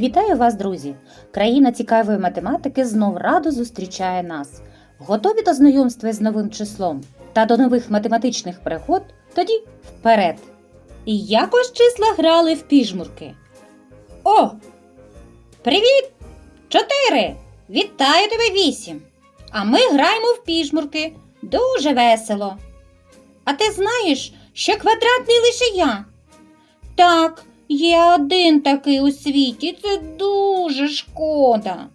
Вітаю вас, друзі! Країна цікавої математики знов радо зустрічає нас. Готові до знайомства з новим числом та до нових математичних пригод? Тоді вперед! І якось числа грали в піжмурки. О! Привіт! Чотири! Вітаю тебе вісім! А ми граємо в піжмурки. Дуже весело. А ти знаєш, що квадратний лише я? Так, є один такий у світі, це дуже шкода.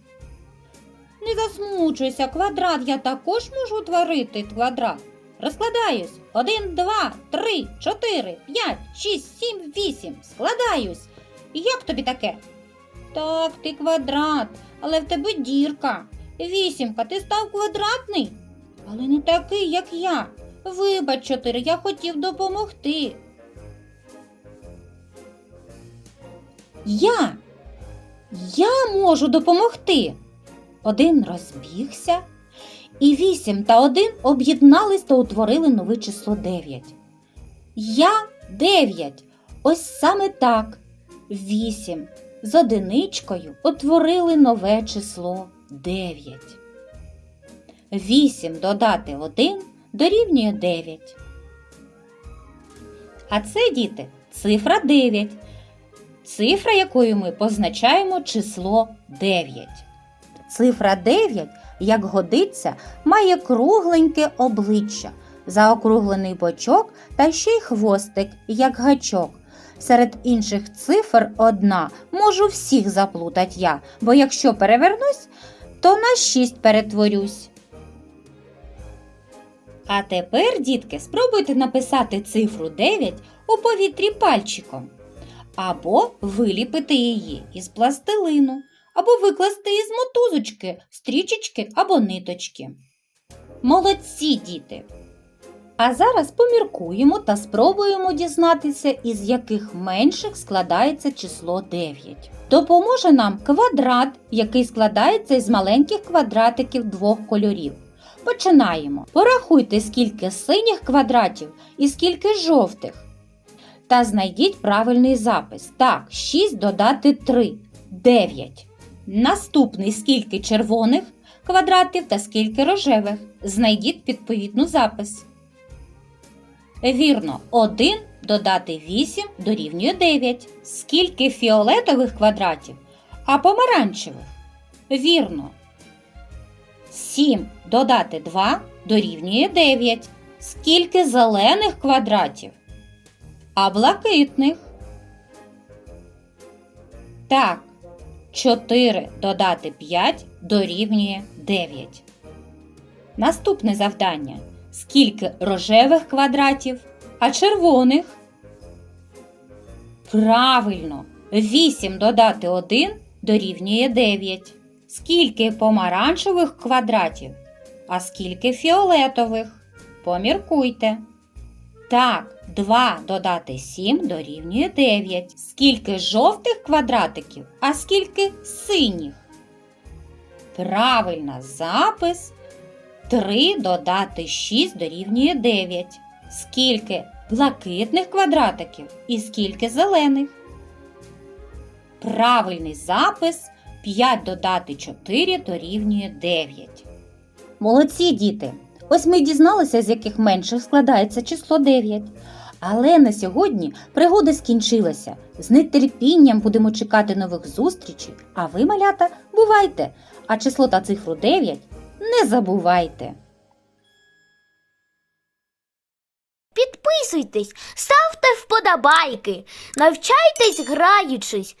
Не засмучуйся, квадрат я також можу творити квадрат. Розкладаюсь. Один, два, три, чотири, п'ять, шість, сім, вісім. Складаюсь. Як тобі таке? Так, ти квадрат, але в тебе дірка. Вісімка, ти став квадратний, але не такий, як я. Вибач, чотири, я хотів допомогти. Я. Я можу допомогти. Один розбігся, і вісім та один об'єднались та утворили нове число дев'ять. Я дев'ять. Ось саме так. Вісім. З одиничкою утворили нове число дев'ять. Вісім додати один дорівнює дев'ять. А це, діти, цифра 9 цифра якою ми позначаємо число 9. Цифра 9, як годиться, має кругленьке обличчя, заокруглений бочок та ще й хвостик, як гачок. Серед інших цифр одна можу всіх заплутать я, бо якщо перевернусь, то на 6 перетворюсь. А тепер, дітки, спробуйте написати цифру 9 у повітрі пальчиком або виліпити її із пластилину, або викласти із мотузочки, стрічечки або ниточки. Молодці діти! А зараз поміркуємо та спробуємо дізнатися, із яких менших складається число 9. Допоможе нам квадрат, який складається із маленьких квадратиків двох кольорів. Починаємо. Порахуйте, скільки синіх квадратів і скільки жовтих та знайдіть правильний запис. Так, 6 додати 3 9. Наступний скільки червоних квадратів та скільки рожевих. Знайдіть відповідну запис. Вірно, 1 додати 8 дорівнює 9. Скільки фіолетових квадратів, а помаранчевих? Вірно. 7 додати 2 дорівнює 9. Скільки зелених квадратів? А блакитних. Так, 4 додати 5 дорівнює 9. Наступне завдання. Скільки рожевих квадратів, а червоних? Правильно, 8 додати 1 дорівнює 9. Скільки помаранчевих квадратів, а скільки фіолетових? Поміркуйте. Так, 2 додати 7 дорівнює 9. Скільки жовтих квадратиків, а скільки синіх? Правильно, запис 3 додати 6 дорівнює 9. Скільки блакитних квадратиків і скільки зелених? Правильний запис 5 додати 4 дорівнює 9. Молодці діти! Ось ми дізналися, з яких менших складається число 9. Але на сьогодні пригода скінчилася. З нетерпінням будемо чекати нових зустрічей, а ви, малята, бувайте! А число та цифру 9 не забувайте! Підписуйтесь, ставте вподобайки, навчайтесь граючись